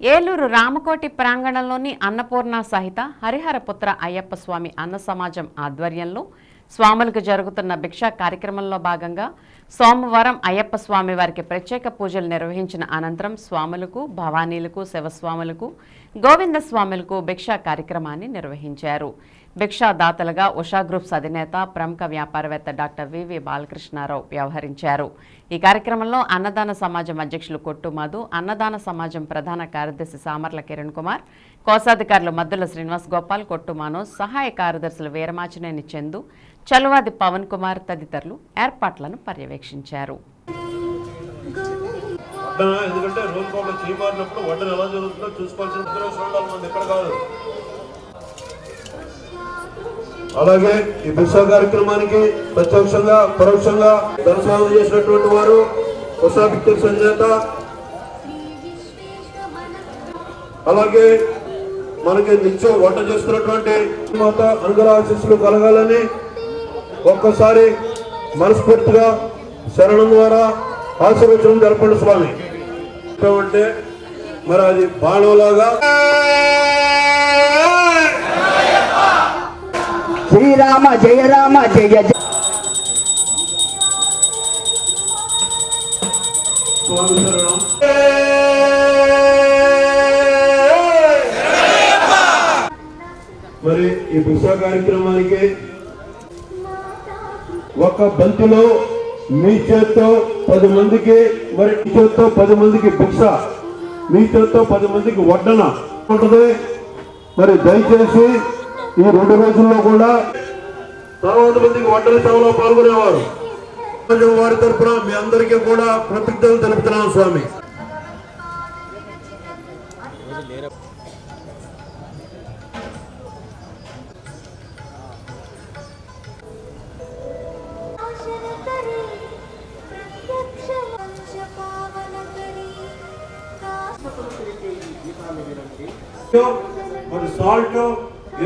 ఏలూరు రామకోటి ప్రాంగణంలోని అన్నపూర్ణ సహిత హరిహరపుత్ర అయ్యప్ప స్వామి అన్న సమాజం ఆధ్వర్యంలో స్వాములకు జరుగుతున్న భిక్షా కార్యక్రమంలో భాగంగా సోమవారం అయ్యప్ప స్వామి వారికి ప్రత్యేక పూజలు నిర్వహించిన అనంతరం స్వాములకు భవానీలకు శివస్వాములకు గోవింద స్వాములకు భిక్షా కార్యక్రమాన్ని నిర్వహించారు. భిక్షాదాతలుగా ఉషా గ్రూప్స్ అధినేత ప్రముఖ వ్యాపారవేత్త డాక్టర్ వివి బాలకృష్ణారావు వ్యవహరించారు. ఈ కార్యక్రమంలో అన్నదాన సమాజం అధ్యక్షులు కొట్టు మధు అన్నదాన సమాజం ప్రధాన కార్యదర్శి సామర్ల కిరణ్ కుమార్ కోశాధికారులు మద్దుల శ్రీనివాస్ గోపాల్ కొట్టు మనోజ్ సహాయ కార్యదర్శులు వీరమాచినేని చందు చలువాది పవన్ కుమార్ తదితరులు ఏర్పాట్లను పర్యవేక్షించారు. ఎందుకంటే రోల్ మారినప్పుడు వడ్డన ఎలా జరుగుతుందో చూసుకోవాల్సిన ఎక్కడ కాదు. అలాగే ఈ బిర్సా కార్యక్రమానికి ప్రత్యక్షంగా పరోక్షంగా దర్శనం చేసినటువంటి వారు ఉషా పిక్చర్స్ అధినేత అలాగే మనకి నిత్యం వంట చేస్తున్నటువంటి మాత అనుగ్రహాశిస్సులు కలగాలని ఒక్కసారి మనస్ఫూర్తిగా శరణం ద్వారా ఆశీర్వచనం జరపండి స్వామి. అంటే మరి అది బాణంలాగా శ్రీరామ జయ రామ జయ జయ మరి ఈ భిక్షా కార్యక్రమానికి ఒక బంతిలో మీ చేత్తో పది మందికి మరి మీ చేత్తో పది మందికి బుక్స మీ చేత్తో పది మందికి వడ్డన ఉంటుంది. మరి దయచేసి ఈ రెండు రోజుల్లో కూడా తర్వాత మందికి వడ్డన సేవలో పాల్గొనేవారు. వారి తరపున మీ అందరికీ కూడా కృతజ్ఞతలు తెలుపుతున్నాను స్వామి. మరి సాల్ట్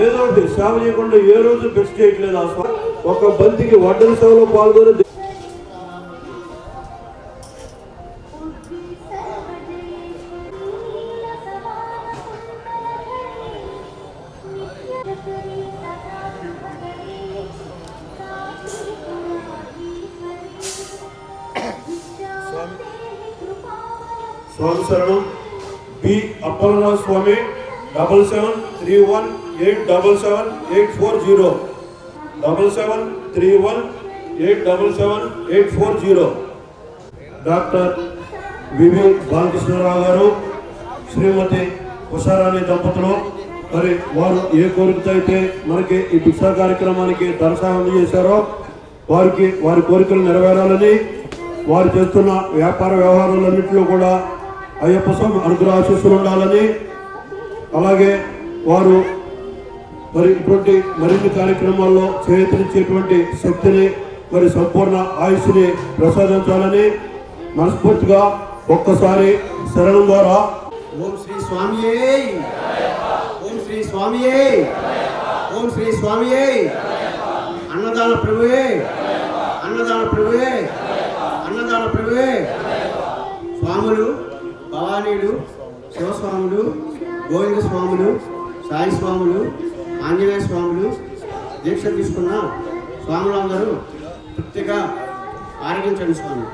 ఏదో సేవ చేయకుండా ఏ రోజు బెస్ట్ చేయట్లేదు. ఆ స్వామి ఒక బంతికి వడ్డన సేవలో పాల్గొని స్వామి. శరణం. బి అప్పలరావు స్వామి. Double seven three one eight double seven eight four zero. Double seven three one eight double seven eight four zero. Doctor VV Balakrishnarao గారు శ్రీమతి ఉషారాణి దంపతులు మరి వారు ఏ కోరికతో అయితే మనకి ఈ భిక్షా కార్యక్రమానికి దర్శనం చేశారో వారికి వారి కోరికలు నెరవేరాలని వారు చేస్తున్న వ్యాపార వ్యవహారాలన్నింటిలో కూడా అయ్యప్ప స్వామి అనుగ్రహ ఆశీస్సులు ఉండాలని అలాగే వారు మరి ఇటువంటి మరిన్ని కార్యక్రమాల్లో చేతనిచ్చేటువంటి శక్తిని మరి సంపూర్ణ ఆయుష్ని ప్రసాదించాలని మనస్ఫూర్తిగా ఒక్కసారి శరణం ద్వారా ఓం శ్రీ స్వామియే. ఓం శ్రీ స్వామియే. ఓం శ్రీ స్వామియే. అన్నదాన ప్రభువే. అన్నదాన ప్రభువే. అన్నదాన ప్రభువే. స్వాములు భవానీలు శివస్వాములు గోవింద స్వాములు సాయి స్వాములు ఆంజనేయ స్వాములు దీక్ష తీసుకున్న స్వాములందరూ తృప్తిగా ఆరగించండి స్వామి.